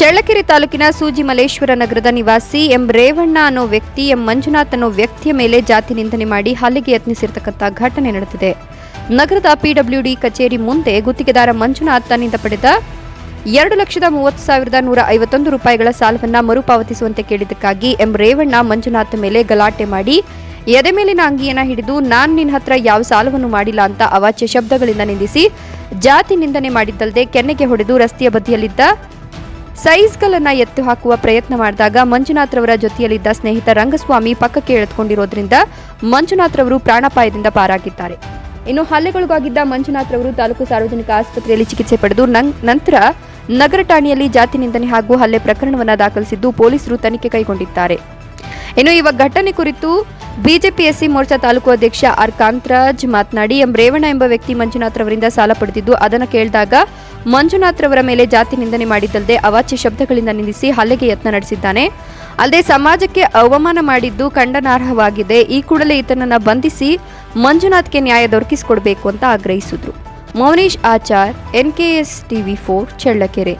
ಚಳ್ಳಕೆರೆ ತಾಲೂಕಿನ ಸೂಜಿ ಮಲೇಶ್ವರ ನಗರದ ನಿವಾಸಿ ಎಂ ರೇವಣ್ಣ ಅನ್ನೋ ವ್ಯಕ್ತಿ, ಎಂ ಮಂಜುನಾಥ್ ಅನ್ನೋ ವ್ಯಕ್ತಿಯ ಮೇಲೆ ಜಾತಿ ನಿಂದನೆ ಮಾಡಿ ಹಲ್ಲೆಗೆ ಯತ್ನಿಸಿರತಕ್ಕಂಥ ಘಟನೆ ನಡೆದಿದೆ. ನಗರದ ಪಿಡಬ್ಲ್ಯೂಡಿ ಕಚೇರಿ ಮುಂದೆ ಗುತ್ತಿಗೆದಾರ ಮಂಜುನಾಥ್ ತನ್ನಿಂದ ಪಡೆದ ಎರಡು ಲಕ್ಷದ ಮೂವತ್ತು ಸಾವಿರದ ನೂರ ಐವತ್ತೊಂದು ರೂಪಾಯಿಗಳ ಸಾಲವನ್ನು ಮರುಪಾವತಿಸುವಂತೆ ಕೇಳಿದ್ದಕ್ಕಾಗಿ ಎಂ ರೇವಣ್ಣ ಮಂಜುನಾಥ್ ಮೇಲೆ ಗಲಾಟೆ ಮಾಡಿ, ಎದೆ ಮೇಲಿನ ಅಂಗಿಯನ್ನು ಹಿಡಿದು, ನಾನು ನಿನ್ನ ಹತ್ರ ಯಾವ ಸಾಲವನ್ನು ಮಾಡಿಲ್ಲ ಅಂತ ಅವಾಚ್ಯ ಶಬ್ದಗಳಿಂದ ನಿಂದಿಸಿ ಜಾತಿ ನಿಂದನೆ ಮಾಡಿದ್ದಲ್ಲದೆ ಕೆನ್ನೆಗೆ ಹೊಡೆದು ರಸ್ತೆಯ ಬದಿಯಲ್ಲಿದ್ದ ಸೈಜ್ಗಳನ್ನ ಎತ್ತು ಹಾಕುವ ಪ್ರಯತ್ನ ಮಾಡಿದಾಗ ಮಂಜುನಾಥ್ರವರ ಜೊತೆಯಲ್ಲಿದ್ದ ಸ್ನೇಹಿತ ರಂಗಸ್ವಾಮಿ ಪಕ್ಕಕ್ಕೆ ಎಳೆದುಕೊಂಡಿರೋದ್ರಿಂದ ಮಂಜುನಾಥ್ರವರು ಪ್ರಾಣಾಪಾಯದಿಂದ ಪಾರಾಗಿದ್ದಾರೆ. ಇನ್ನು ಹಲ್ಲೆಗೊಳಗಾಗಿದ್ದ ಮಂಜುನಾಥ್ರವರು ತಾಲೂಕು ಸಾರ್ವಜನಿಕ ಆಸ್ಪತ್ರೆಯಲ್ಲಿ ಚಿಕಿತ್ಸೆ ಪಡೆದು ನಂತರ ನಗರ ಠಾಣೆಯಲ್ಲಿ ಜಾತಿ ನಿಂದನೆ ಹಾಗೂ ಹಲ್ಲೆ ಪ್ರಕರಣವನ್ನು ದಾಖಲಿಸಿದ್ದು ಪೊಲೀಸರು ತನಿಖೆ ಕೈಗೊಂಡಿದ್ದಾರೆ. ಇನ್ನು ಇವ ಘಟನೆ ಕುರಿತು ಬಿಜೆಪಿ ಎಸ್ಸಿ ಮೋರ್ಚಾ ತಾಲೂಕು ಅಧ್ಯಕ್ಷ ಆರ್ ಕಾಂತರಾಜ್ ಮಾತನಾಡಿ, ಎಂ ರೇವಣ್ಣ ಎಂಬ ವ್ಯಕ್ತಿ ಮಂಜುನಾಥ್ ರವರಿಂದ ಸಾಲ ಪಡೆದಿದ್ದು, ಅದನ್ನು ಕೇಳಿದಾಗ ಮಂಜುನಾಥ್ ರವರ ಮೇಲೆ ಜಾತಿ ನಿಂದನೆ ಮಾಡಿದ್ದಲ್ಲದೆ ಅವಾಚ್ಯ ಶಬ್ದಗಳಿಂದ ನಿಂದಿಸಿ ಹಲ್ಲೆಗೆ ಯತ್ನ ನಡೆಸಿದ್ದಾನೆ. ಅಲ್ಲದೆ ಸಮಾಜಕ್ಕೆ ಅವಮಾನ ಮಾಡಿದ್ದು ಖಂಡನಾರ್ಹವಾಗಿದೆ. ಈ ಕೂಡಲೇ ಈತನನ್ನ ಬಂಧಿಸಿ ಮಂಜುನಾಥ್ಗೆ ನ್ಯಾಯ ದೊರಕಿಸಿಕೊಡಬೇಕು ಅಂತ ಆಗ್ರಹಿಸಿದ್ರು. Mounesh Achar, NKS TV four, Challakere.